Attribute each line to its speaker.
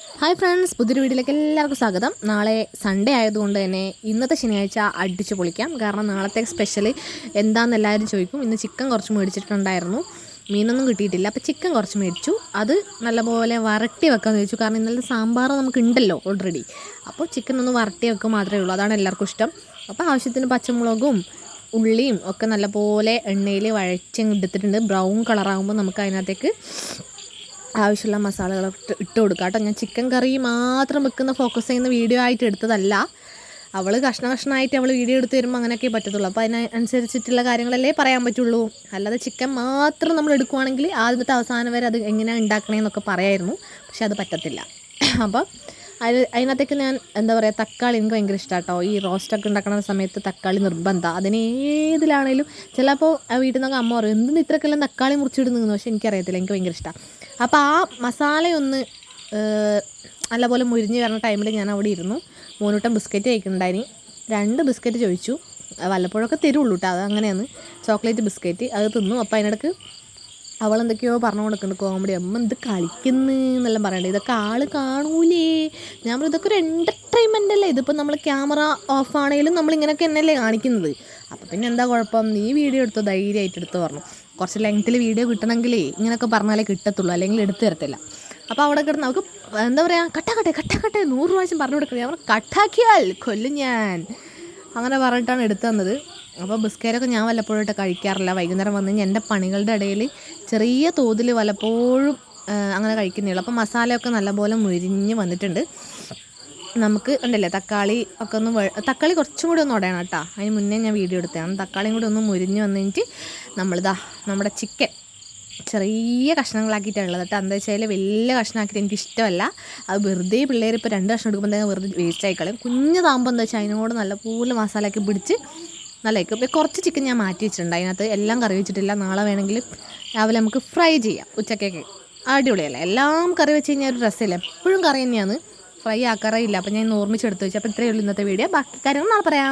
Speaker 1: Hi friends പുതിയൊരു വീഡിയോയിലേക്ക് എല്ലാവർക്കും സ്വാഗതം. നാളെ സൺഡേ ആയതുകൊണ്ട് തന്നെ ഇന്നത്തെ ശനിയാഴ്ച അടിച്ചു പൊളിക്കാം. കാരണം നാളത്തെ സ്പെഷ്യൽ എന്താണെന്ന് എല്ലാവരും ചോദിക്കും. ഇന്ന് ചിക്കൻ കുറച്ച് മേടിച്ചിട്ടുണ്ടായിരുന്നു. മീനൊന്നും കിട്ടിയിട്ടില്ല. അപ്പോൾ ചിക്കൻ കുറച്ച് മേടിച്ചു. അത് നല്ലപോലെ വരട്ടി വെക്കാമെന്ന് ചോദിച്ചു കാരണം ഇന്നലെ സാമ്പാർ നമുക്ക് ഉണ്ടല്ലോ ഓൾറെഡി അപ്പോൾ ചിക്കൻ ഒന്ന് വരട്ടി വെക്കുക മാത്രമേ ഉള്ളൂ. അതാണ് എല്ലാവർക്കും ഇഷ്ടം. അപ്പോൾ ആവശ്യത്തിന് പച്ചമുളകും ഉള്ളിയും ഒക്കെ നല്ലപോലെ എണ്ണയിൽ വഴച്ചെടുത്തിട്ടുണ്ട് ബ്രൗൺ കളറാകുമ്പോൾ നമുക്ക് അതിനകത്തേക്ക് ആവശ്യമുള്ള മസാലകളൊക്കെ ഇട്ട് കൊടുക്കുക കേട്ടോ. ഞാൻ ചിക്കൻ കറി മാത്രം വെക്കുന്ന ഫോക്കസ് ചെയ്യുന്ന വീഡിയോ ആയിട്ട് എടുത്തതല്ല. അവൾ കഷ്ണ കഷ്ണമായിട്ട് അവൾ വീഡിയോ എടുത്ത് വരുമ്പോൾ അങ്ങനെയൊക്കെ പറ്റത്തുള്ളൂ. അപ്പോൾ അതിനനുസരിച്ചിട്ടുള്ള കാര്യങ്ങളല്ലേ പറയാൻ പറ്റുള്ളൂ. അല്ലാതെ ചിക്കൻ മാത്രം നമ്മൾ എടുക്കുവാണെങ്കിൽ ആദ്യത്തെ അവസാനം വരെ അത് എങ്ങനെയാണ് ഉണ്ടാക്കണേന്നൊക്കെ പറയായിരുന്നു. പക്ഷെ അത് പറ്റത്തില്ല. അപ്പോൾ അതിൽ അതിനകത്തേക്ക് ഞാൻ എന്താ പറയുക തക്കാളി എനിക്ക് ഭയങ്കര ഇഷ്ടമാണ് കേട്ടോ ഈ റോസ്റ്റൊക്കെ ഉണ്ടാക്കുന്ന സമയത്ത് തക്കാളി നിർബന്ധം. അതിന് ഏതിലാണേലും ചിലപ്പോൾ ആ വീട്ടിൽ നിന്നൊക്കെ അമ്മ പറയും എന്തിന് ഇത്രക്കെല്ലാം തക്കാളി മുറിച്ചിടുന്നു പക്ഷെ എനിക്കറിയത്തില്ല എനിക്ക് ഭയങ്കര ഇഷ്ടമാണ് അപ്പോൾ ആ മസാലയൊന്ന് നല്ലപോലെ മുരിഞ്ഞ് വരുന്ന ടൈമിൽ ഞാൻ അവിടെ ഇരുന്നു. മൂന്നൂട്ടം ബിസ്ക്കറ്റ് കഴിക്കുന്നുണ്ടായിനി. രണ്ട് ബിസ്ക്കറ്റ് ചോദിച്ചു. വല്ലപ്പോഴൊക്കെ തരുള്ളൂ കേട്ടോ അത് അങ്ങനെയാണ്. ചോക്ലേറ്റ് ബിസ്ക്കറ്റ് അത് തിന്നു. അപ്പോൾ അതിനിടക്ക് അവൾ എന്തൊക്കെയോ പറഞ്ഞു കൊടുക്കുന്നുണ്ട് കോമഡി അമ്മ എന്ത് കളിക്കുന്നു എന്നെല്ലാം പറയണ്ടേ. ഇതൊക്കെ ആൾ കാണൂലേ. ഞാൻ പറഞ്ഞു ഇതൊക്കെ ഒരു എന്റർടൈൻമെന്റ് അല്ലേ? ഇതിപ്പോൾ നമ്മൾ ക്യാമറ ഓഫ് ആണെങ്കിലും നമ്മൾ ഇങ്ങനെയൊക്കെ തന്നെയല്ലേ കാണിക്കുന്നത്. അപ്പോൾ പിന്നെ എന്താ കുഴപ്പം? നീ വീഡിയോ എടുത്തോ? ധൈര്യമായിട്ട് എടുത്തോ പറഞ്ഞു. കുറച്ച് ലെങ്ത്തിൽ വീഡിയോ കിട്ടണമെങ്കിലേ ഇങ്ങനെയൊക്കെ പറഞ്ഞാലേ കിട്ടത്തുള്ളൂ. അല്ലെങ്കിൽ എടുത്തു തരത്തില്ല. അപ്പോൾ അവിടെ കിടന്ന് നമുക്ക് എന്താ പറയുക കട്ടാക്കട്ടെ കട്ടാക്കട്ടെ നൂറ് പ്രാവശ്യം പറഞ്ഞു കൊടുക്കണേ. അവർ കട്ടാക്കിയാൽ കൊല്ലും ഞാൻ. അങ്ങനെ പറഞ്ഞിട്ടാണ് എടുത്തു തന്നത്. അപ്പോൾ ബിസ്ക്കറ്റൊക്കെ ഞാൻ വല്ലപ്പോഴായിട്ട് കഴിക്കാറില്ല. വൈകുന്നേരം വന്നു കഴിഞ്ഞാൽ എന്റെ പണികളുടെ ഇടയിൽ ചെറിയ തോതിൽ വല്ലപ്പോഴും അങ്ങനെ കഴിക്കുന്നേ ഉള്ളൂ. അപ്പോൾ മസാലയൊക്കെ നല്ലപോലെ മുരിഞ്ഞ് വന്നിട്ടുണ്ട്. നമുക്ക് ഉണ്ടല്ലേ തക്കാളി ഒക്കെ ഒന്ന് തക്കാളി കുറച്ചും കൂടി ഒന്ന് ഉടയണം കേട്ടോ. അതിന് മുന്നേ ഞാൻ വീഡിയോ എടുത്തതാണ്. തക്കാളിയും കൂടി ഒന്ന് മുരിഞ്ഞ് വന്നു കഴിഞ്ഞിട്ട് നമ്മളിതാ നമ്മുടെ ചിക്കൻ ചെറിയ കഷ്ണങ്ങളാക്കിയിട്ടാണ് ഉള്ളത് കേട്ടോ. എന്താ വെച്ചാൽ വലിയ കഷ്ണമാക്കിയിട്ട് എനിക്ക് ഇഷ്ടമല്ല. അത് വെറുതെ പിള്ളേർ ഇപ്പോൾ രണ്ട് കഷ്ണം എടുക്കുമ്പോൾ തന്നെ വെറുതെ വേസ്റ്റ് ആയിക്കളും കുഞ്ഞതാകുമ്പോൾ എന്താ വെച്ചാൽ അതിനോട് നല്ലപോലെ മസാലയൊക്കെ പിടിച്ച് നല്ല ഇപ്പോൾ കുറച്ച് ചിക്കൻ ഞാൻ മാറ്റി വെച്ചിട്ടുണ്ട്. അതിനകത്ത് എല്ലാം കറി വെച്ചിട്ടില്ല. നാളെ വേണമെങ്കിൽ രാവിലെ നമുക്ക് ഫ്രൈ ചെയ്യാം ഉച്ചക്കൊക്കെ. അടിപൊളിയല്ലേ? എല്ലാം കറി വെച്ച് കഴിഞ്ഞാൽ ഒരു രസമില്ല? എപ്പോഴും കറി തന്നെയാണ്. ഫ്രൈ ആക്കാറേ ഇല്ല. അപ്പോൾ ഞാൻ ഓർമ്മിച്ചെടുത്ത് വെച്ചു. അപ്പോൾ ഇത്രയേ ഉള്ളൂ ഇന്നത്തെ വീഡിയോ ബാക്കി കാര്യങ്ങൾ നാളെ പറയാം.